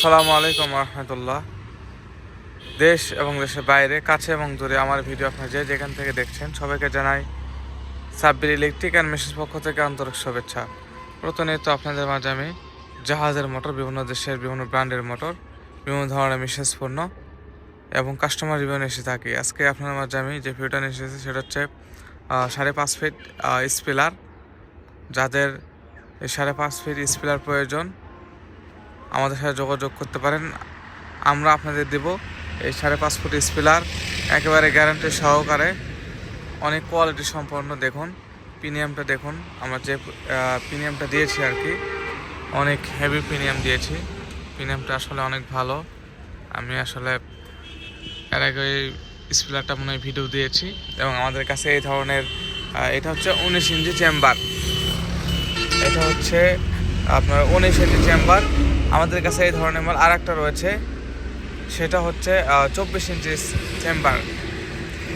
আসসালামু আলাইকুম রহমতুল্লাহ। দেশ এবং দেশের বাইরে, কাছে এবং দূরে আমার ভিডিও আপনারা যে যেখান থেকে দেখছেন, সবাইকে জানাই সাব্বির ইলেকট্রিক অ্যান্ড মেশিন পক্ষ থেকে আন্তরিক শুভেচ্ছা। প্রতিনিয়ত আপনাদের মাঝে আমি জাহাজের মোটর, বিভিন্ন দেশের বিভিন্ন ব্র্যান্ডের মোটর, বিভিন্ন ধরনের মিসেস পণ্য এবং কাস্টমার রিভিউ এসে থাকি। আজকে আপনার মাঝে আমি যে ভিডিওটা নিয়ে এসেছি, সেটা হচ্ছে সাড়ে পাঁচ ফিট স্পিলার যাদের সাড়ে পাঁচ ফিট স্পিলার প্রয়োজন আমাদের সাথে যোগাযোগ করতে পারেন। আমরা আপনাদের দেব এই সাড়ে পাঁচ ফুট স্পিলার, একেবারে গ্যারান্টি সহকারে। অনেক কোয়ালিটি সম্পন্ন, দেখুন প্রিমিয়ামটা দেখুন। আমরা যে প্রিমিয়ামটা দিয়েছি আর কি, অনেক হেভি প্রিমিয়াম দিয়েছি। প্রিমিয়ামটা আসলে অনেক ভালো। আমি আসলে এর আগে স্পিলারটা মনে হয় ভিডিও দিয়েছি এবং আমাদের কাছে এই ধরনের এটা হচ্ছে উনিশ ইঞ্চি চেম্বার এটা হচ্ছে আপনার উনিশ ইঞ্চি চেম্বার আমাদের কাছে এই ধরনের মাল আর একটা রয়েছে। সেটা হচ্ছে চব্বিশ ইঞ্চি চেম্বার।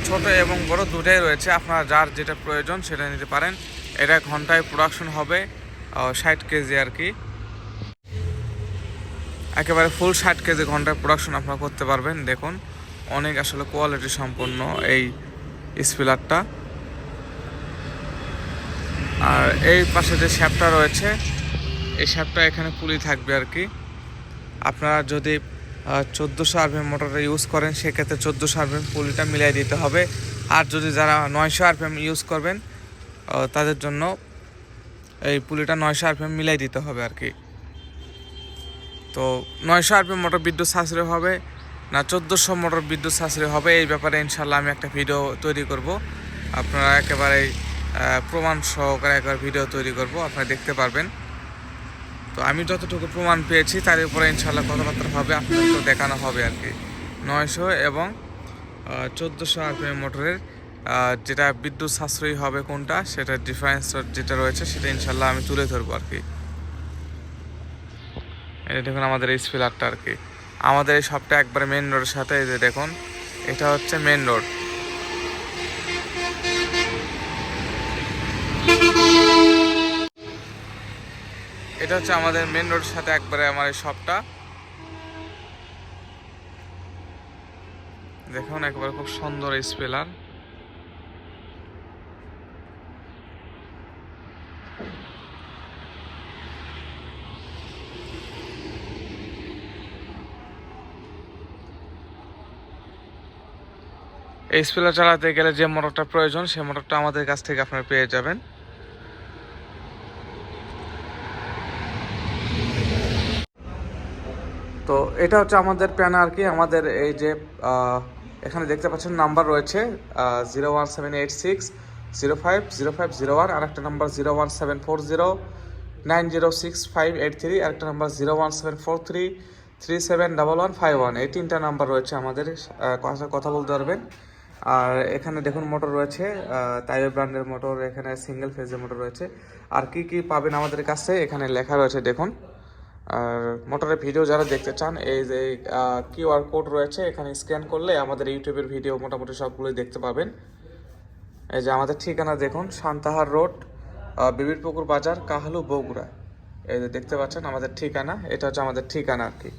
ছোট এবং বড় দুটাই রয়েছে। আপনার যার যেটা প্রয়োজন সেটা নিতে পারেন। এটা ঘন্টায় প্রোডাকশন হবে ষাট কেজি আর কি। একেবারে ফুল ষাট কেজি ঘন্টায় প্রোডাকশন আপনারা করতে পারবেন। দেখুন, অনেক আসলে কোয়ালিটি সম্পন্ন এই স্পিলারটা আর এই পাশে যে শ্যাপটা রয়েছে এই শ্যাপটা এখানে পুলি থাকবে আর কি। আপনারা যদি চোদ্দোশো আরপিএম মোটরটা ইউজ করেন সেক্ষেত্রে চোদ্দোশো আরপিএম পুলিটা মিলাই দিতে হবে। আর যদি যারা নয়শো আরপিএম ইউজ করবেন তাদের জন্য এই পুলিটা নয়শো আরপিএম মিলাই দিতে হবে আর কি। তো নয়শো আরপিএম মোটর বিদ্যুৎ সাশ্রয় হবে না চোদ্দোশো মোটর বিদ্যুৎ সাশ্রয় হবে এই ব্যাপারে ইনশাল্লাহ আমি একটা ভিডিও তৈরি করব। আপনারা একেবারেই আহ, প্রমাণ সহকারে একবার ভিডিও তৈরি করব আপনারা দেখতে পারবেন। তো আমি যতটুকু প্রমাণ পেয়েছি, তার উপরে ইনশাল্লাহ কথাবার্তা হবে আপনাদেরকেও দেখানো হবে আর কি। নয়শো এবং চোদ্দোশো আরপিএম মোটরের যেটা বিদ্যুৎ সাশ্রয়ী হবে কোনটা সেটা ডিফারেন্স যেটা রয়েছে, সেটা ইনশাল্লাহ আমি তুলে ধরবো আর কি। এটা দেখুন আমাদের এই স্পিলারটা আর কি। আমাদের এই শপটা একবারে মেন রোডের সাথে, এই যে দেখুন, এটা হচ্ছে মেন রোড এটা হচ্ছে আমাদের মেন রোডের সাথে একবারে আমার এই শপটা দেখুন, একবারে খুব সুন্দর স্পেলার এই স্পেলার চালাতে গেলে যে মোটরটা প্রয়োজন সেই মোটরটা আমাদের কাছ থেকে আপনারা পেয়ে যাবেন। তো এটা হচ্ছে আমাদের প্যান আর কি, আমাদের এই যে এখানে দেখতে পাচ্ছেন নাম্বার রয়েছে zero one seven eight six zero five zero five zero one আর একটা number zero one seven four zero nine zero six five eight three আর একটা number zero one seven four three three seven double one five one এই তিনটা number রয়েছে আমাদের কথা কথা বলতে পারবেন। আর এখানে দেখুন মোটর রয়েছে তাইবে ব্র্যান্ডের মোটর, এখানে সিঙ্গেল ফেজের মোটর রয়েছে। আর কি কি পাবেন আমাদের কাছে, এখানে লেখা রয়েছে, দেখুন। আর মোটরের ভিডিও যারা দেখতে চান, এই যে কিউআর কোড রয়েছে, এখানে স্ক্যান করলে আমাদের ইউটিউবের ভিডিও মোটামুটি সবগুলোই দেখতে পাবেন। এই যে আমাদের ঠিকানা দেখুন, সান্তাহার রোড বিবির পুকুর বাজার, কাহালু বগুড়া। এই যে দেখতে পাচ্ছেন আমাদের ঠিকানা, এটা হচ্ছে আমাদের ঠিকানা আর কি।